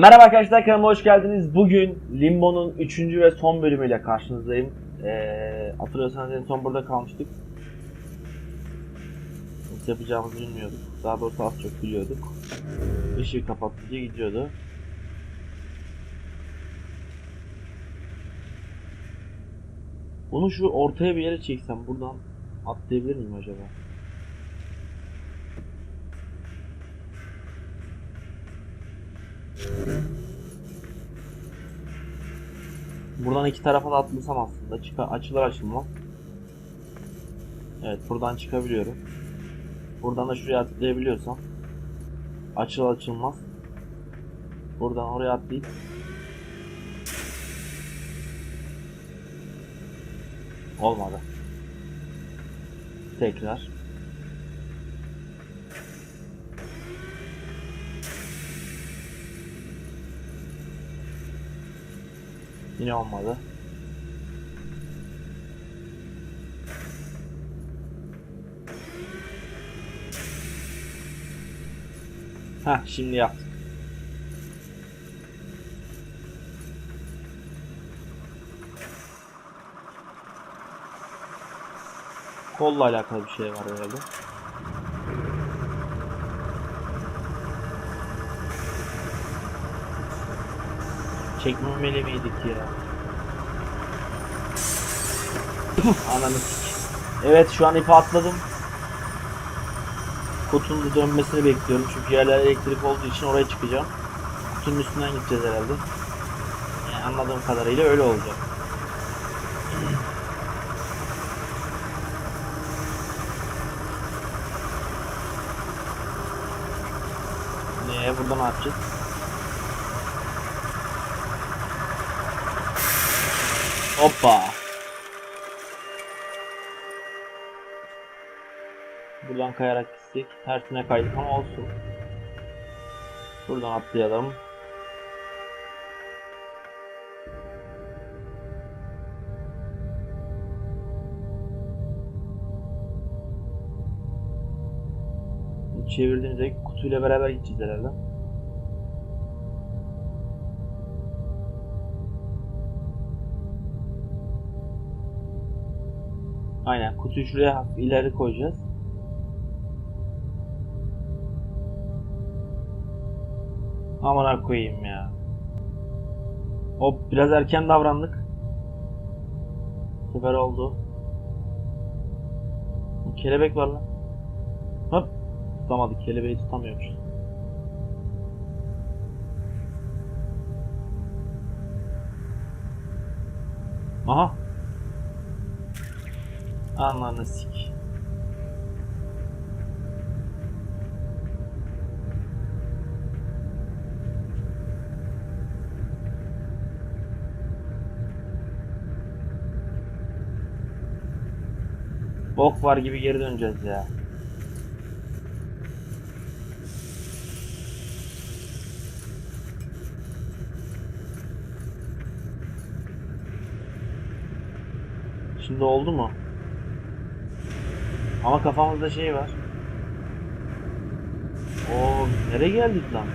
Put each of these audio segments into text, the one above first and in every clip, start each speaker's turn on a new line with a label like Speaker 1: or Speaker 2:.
Speaker 1: Merhaba arkadaşlar kanalıma hoş geldiniz. Bugün Limbo'nun 3. ve son bölümüyle karşınızdayım. Ee, hatırlıyorsanız en son burada kalmıştık. Nasıl yapacağımızı bilmiyorduk. Daha doğrusu az çok biliyorduk. Işığı kapatınca gidiyordu. Bunu şu ortaya bir yere çeksem buradan atlayabilir miyim acaba? Buradan iki tarafa da atlasam aslında. Çıka açılır açılmaz. Evet buradan çıkabiliyorum. Buradan da şuraya atlayabiliyorsam. Açıl açılmaz. Buradan oraya atlayıp. Olmadı. Tekrar. Yine olmadı. Heh şimdi yaptık. Kolla alakalı bir şey var herhalde. Çekmemeli miydik ya? Ananı sik. Evet şu an ipi atladım. Kutunun dönmesini bekliyorum çünkü yerler elektrik olduğu için oraya çıkacağım. Kutunun üstünden gideceğiz herhalde. Yani anladığım kadarıyla öyle olacak. Ne buradan ne yapacağız? Hoppa. Buradan kayarak gitsek. Tersine kaydık ama olsun. Buradan atlayalım. Çevirdiğimizde kutuyla beraber gideceğiz herhalde. Aynen kutuyu şuraya ileri koyacağız. Amına koyayım ya. Hop biraz erken davrandık. Sefer oldu. Kelebek var lan. Hop. Tutamadık. Kelebeği tutamıyormuşuz. Aha. Ananı sik. Bok var gibi geri döneceğiz ya. Şimdi oldu mu? Ama kafamızda şey var. O nereye geldik lan?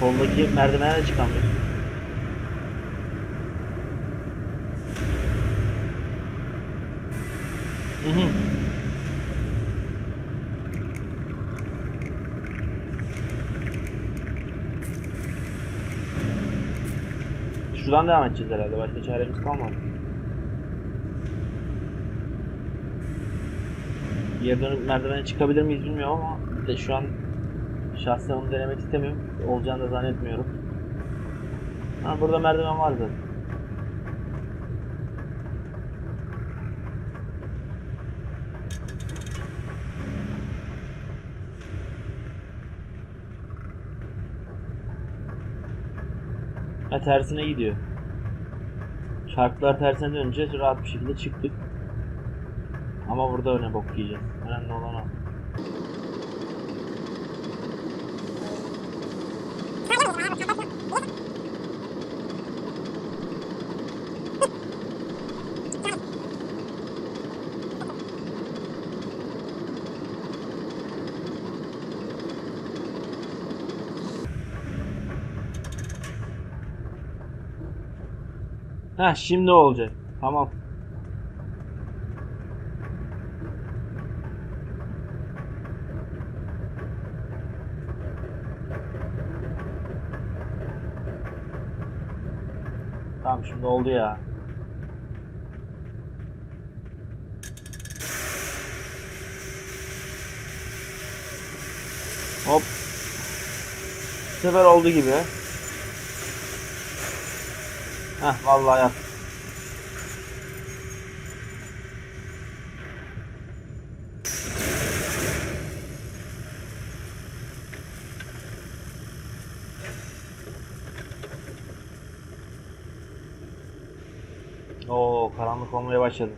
Speaker 1: Soldaki merdivene çıkamıyoruz. Hı hı. Şuradan devam edeceğiz herhalde. Başka çaremiz kalmadı. Geri dönüp merdivene çıkabilir miyiz bilmiyorum ama şu an şahsen onu denemek istemiyorum. Olacağını da zannetmiyorum. Ha burada merdiven var zaten. Ha tersine gidiyor. Çarklar tersine dönünce rahat bir şekilde çıktık. Ama burada öne bok yiyeceğiz. Önemli olan o. Heh şimdi olacak. Tamam. Tamam şimdi oldu ya. Hop. Bu sefer oldu gibi. Heh vallahi yap. Oo karanlık olmaya başladı.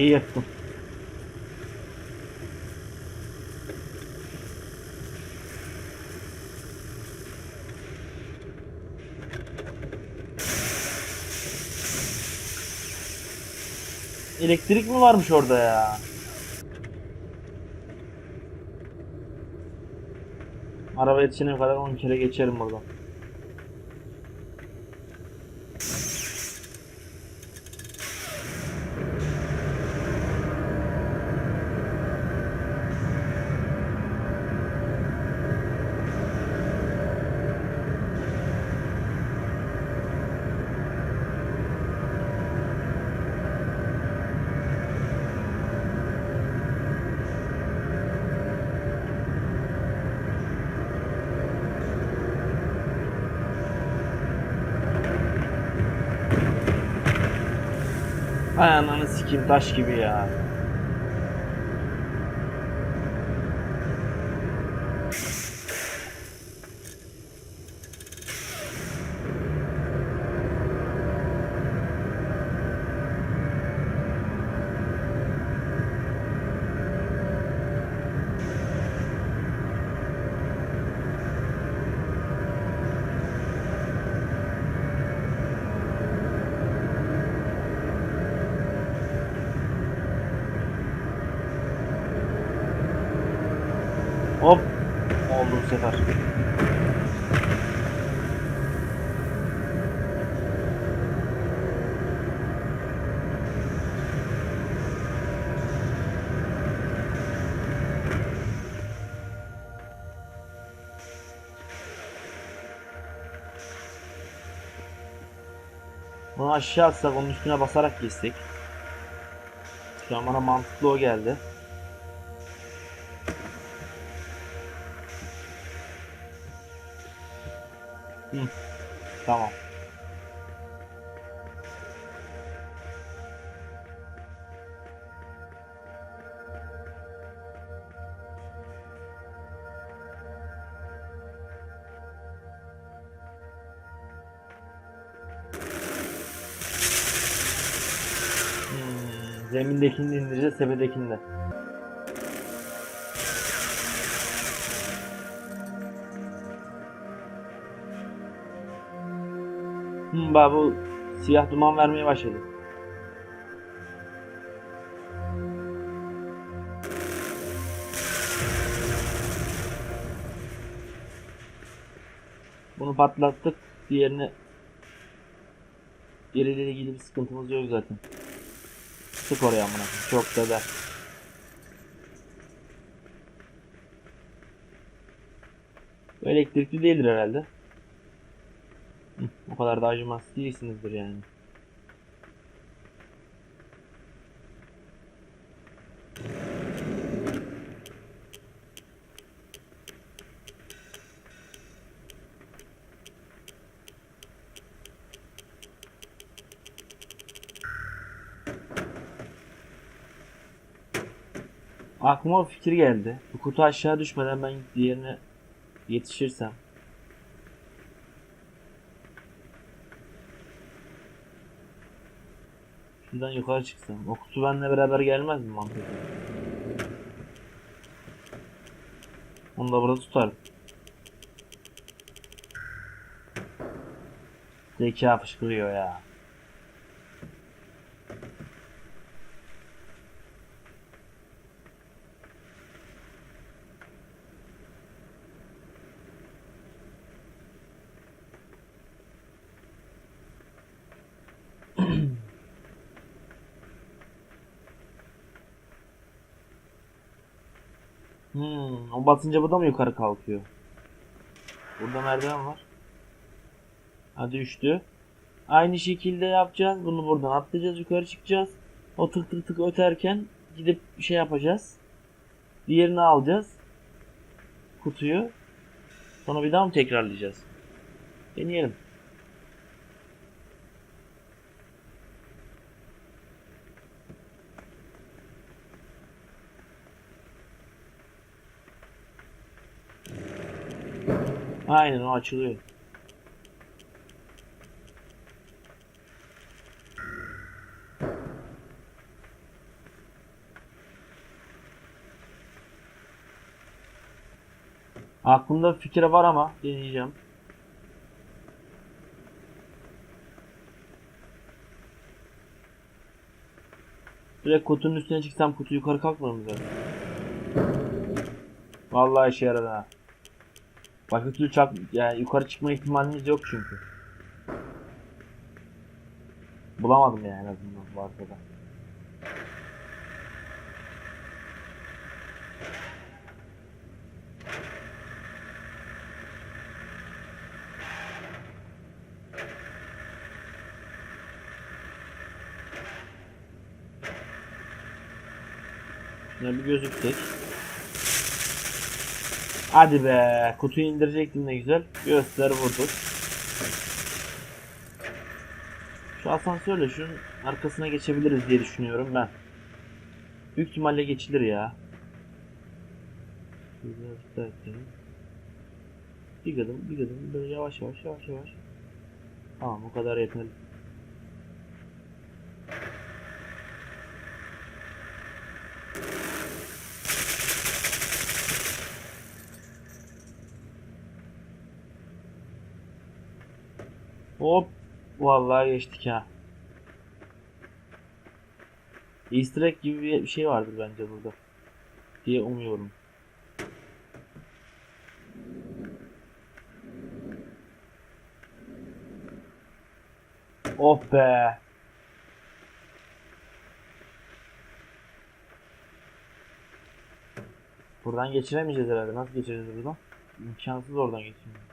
Speaker 1: İyi yaptım. Elektrik mi varmış orada ya? Araba yetişene kadar 10 kere geçerim buradan. Ananı sikeyim taş gibi ya. Bunu aşağı atsak onun üstüne basarak geçsek. Şu an bana mantıklı o geldi. Hı. Tamam. Zemindekini de indireceğiz, tepedekini de. Hmm, bak bu siyah duman vermeye başladı. Bunu patlattık. Diğerini diğeriyle ilgili bir sıkıntımız yok zaten. Sık oraya amına. Çok da der. Bu Elektrikli değildir herhalde. Hı, O kadar da acımaz değilsinizdir yani. Aklıma bir fikir geldi. Bu kutu aşağı düşmeden ben diğerine yetişirsem. Şuradan yukarı çıksam. O kutu benimle beraber gelmez mi mantıklı? Onu da burada tutarım. Zeka fışkırıyor ya. O batınca bu da mı yukarı kalkıyor? Burada merdiven var. Ha düştü. Aynı şekilde yapacağız. Bunu buradan atlayacağız, yukarı çıkacağız. O tık tık tık öterken gidip şey yapacağız. Diğerini alacağız. Kutuyu. Sonra bir daha mı tekrarlayacağız? Deneyelim. Aynen o açılıyor. Aklımda fikir var ama deneyeceğim. Direkt kutunun üstüne çıksam kutu yukarı kalkmıyor mu zaten? Vallahi işe yaradı ha. Başka türlü çarp yani yukarı çıkma ihtimaliniz yok çünkü. Bulamadım yani en azından bu arkada. Şuna bir gözüktük. Hadi be. Kutuyu indirecektim ne güzel. Göster vurduk. Şu asansörle şunun arkasına geçebiliriz diye düşünüyorum ben. Büyük ihtimalle geçilir ya. Bir gıdım, bir gıdım. Böyle yavaş yavaş, yavaş yavaş. Tamam, bu kadar yeterli. Hop. Vallahi geçtik ha. Easter egg gibi bir şey vardır bence burada. Diye umuyorum. Oh be. Buradan geçiremeyeceğiz herhalde. Nasıl geçeceğiz buradan? İmkansız oradan geçirmek.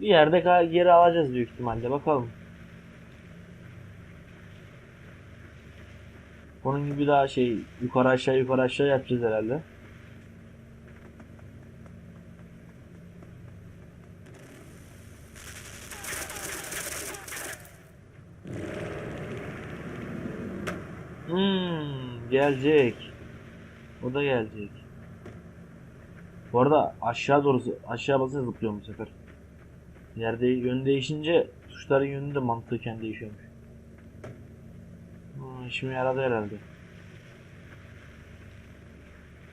Speaker 1: Bir yerde geri alacağız büyük ihtimalle. Bakalım. Bunun gibi daha şey yukarı aşağı yukarı aşağı yapacağız herhalde. Hmm, gelecek. O da gelecek. Bu arada aşağı doğru aşağı basınca zıplıyor bu sefer. Yerde yön değişince tuşların yönü de mantıken değişiyormuş. Ha, işime yaradı herhalde.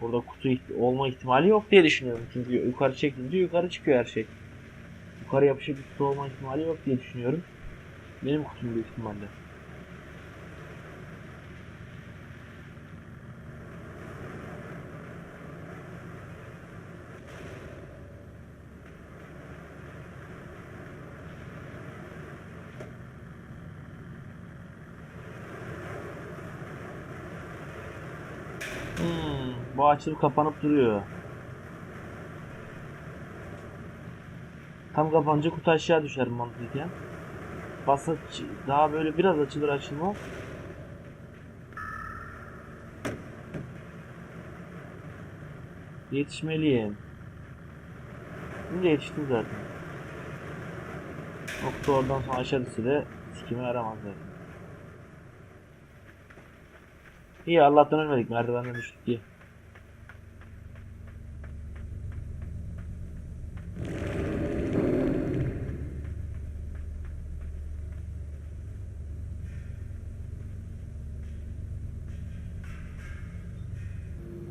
Speaker 1: Burada kutu olma ihtimali yok diye düşünüyorum. Çünkü yukarı çekince yukarı çıkıyor her şey. Yukarı yapışık bir kutu olma ihtimali yok diye düşünüyorum. Benim kutum büyük ihtimalle. Hmm, bu açılıp kapanıp duruyor. Tam kapanınca kutu aşağı düşer mantıken. Basınç daha böyle biraz açılır açılmaz. Yetişmeliyim. Şimdi yetiştim zaten. Kutu oradan sonra aşağı düşse de sikime yaramaz zaten. İyi Allah'tan ölmedik merdivenden düştük diye.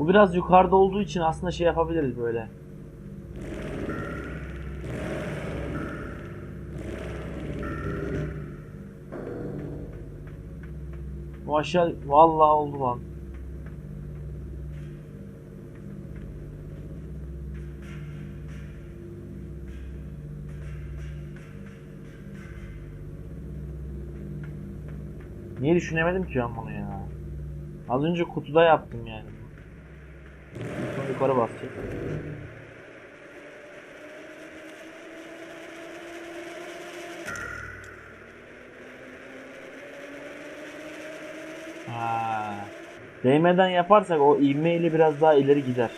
Speaker 1: Bu biraz yukarıda olduğu için aslında şey yapabiliriz böyle. Bu aşağı vallahi oldu lan. Niye düşünemedim ki ben bunu ya? Az önce kutuda yaptım yani. Yukarı basacağız. Ha. Değmeden yaparsak o ivmeyle biraz daha ileri gider.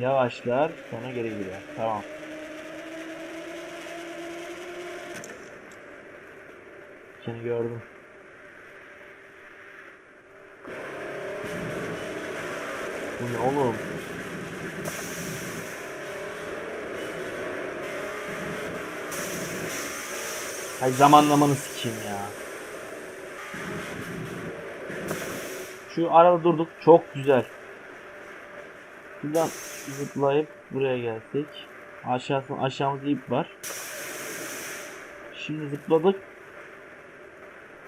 Speaker 1: Yavaşlar sonra geri gider. Tamam. Seni gördüm. Bu ne oğlum? Hay zamanlamanı sikeyim ya. Şu arada durduk. Çok güzel. Şuradan zıplayıp buraya gelsek. Aşağısında aşağımızda ip var. Şimdi zıpladık.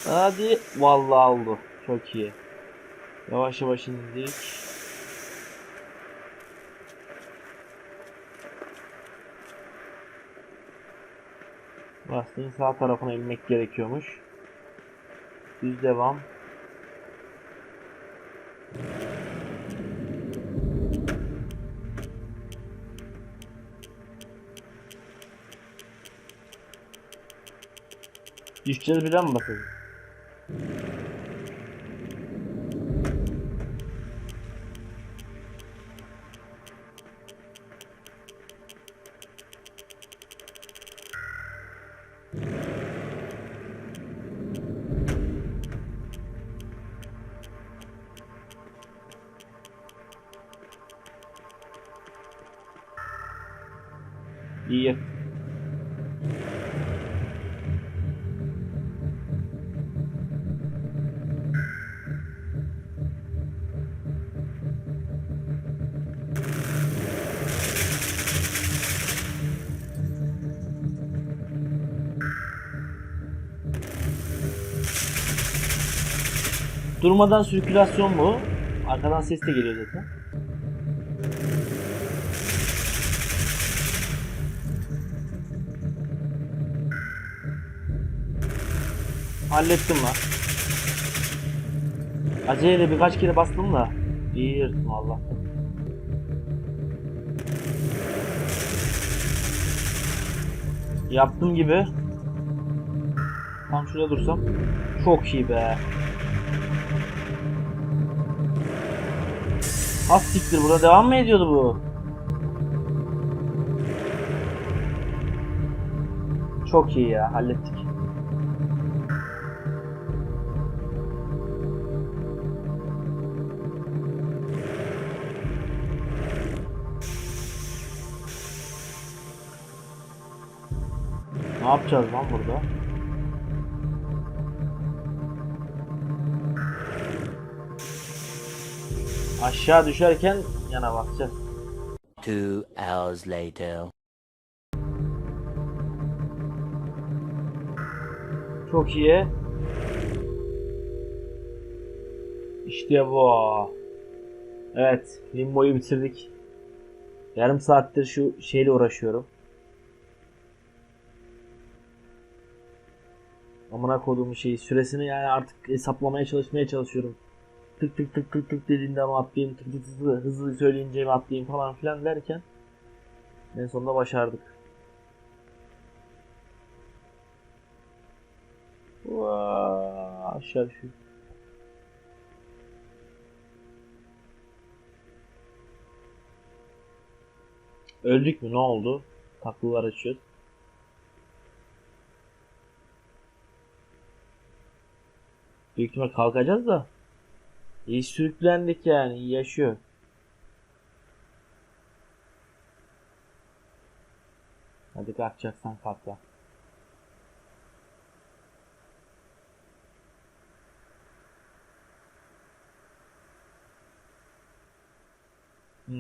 Speaker 1: Hadi. Vallahi oldu. Çok iyi. Yavaş yavaş indik. Lastiğin sağ tarafına inmek gerekiyormuş. Düz devam. Düşeceğiz bile mi basacağız? Durmadan sirkülasyon bu. Arkadan ses de geliyor zaten. Hallettim lan. Aceleyle birkaç kere bastım da iyi Allah. Yaptım gibi. Tam şurada dursam. Çok iyi be. Az siktir burada devam mı ediyordu bu? Çok iyi ya hallettik. Ne yapacağız lan burada? Aşağı düşerken yana bakacağız.
Speaker 2: Two hours later.
Speaker 1: Çok iyi. İşte bu. Evet, Limbo'yu bitirdik. Yarım saattir şu şeyle uğraşıyorum. Amına koduğum şeyi süresini yani artık hesaplamaya çalışmaya çalışıyorum. Tık tık tık tık tık dediğinde mi atlayayım, tık tık tık hızlı söyleyince mi atlayayım falan filan derken en sonunda başardık. Vaa, aşağı düşüyor. Öldük mü? Ne oldu? Taklılar açıyor. Büyük ihtimal kalkacağız da. İyi sürüklendik yani. iyi yaşıyor. Hadi kalkacaksan kalk. Hı,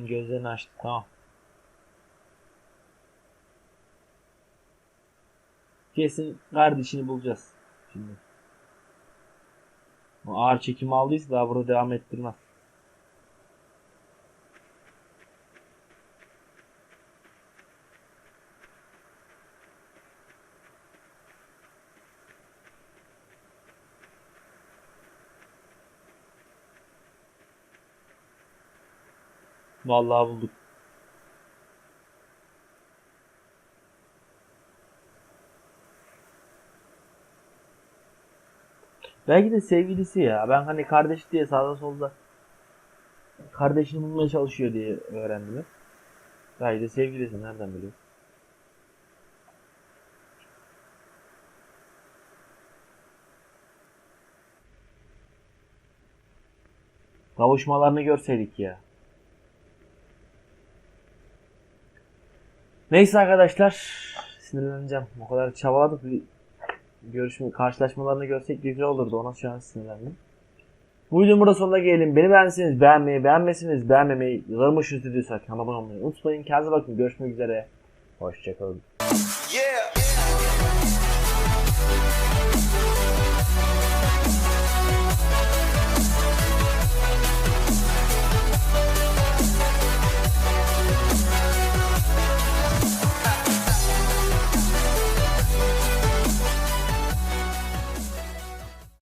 Speaker 1: gözlerini açtı tamam. Kesin kardeşini bulacağız şimdi. O ağır çekim aldıysa daha burada devam ettirmez. Vallahi bulduk. Belki de sevgilisi ya. Ben hani kardeş diye sağda solda kardeşini bulmaya çalışıyor diye öğrendim. Belki de sevgilisi nereden biliyor? Kavuşmalarını görseydik ya. Neyse arkadaşlar sinirleneceğim. O kadar çabaladık bir görüşme karşılaşmalarını görsek güzel olurdu. Ona şu an sinirlendim. Bu videonun burada sonuna gelelim. Beni beğenseniz beğenmeyi, beğenmesiniz beğenmemeyi, yorulmuş üzülüyorsak kanalıma abone olmayı unutmayın. Kendinize bakın. Görüşmek üzere. Hoşçakalın.
Speaker 3: Yeah.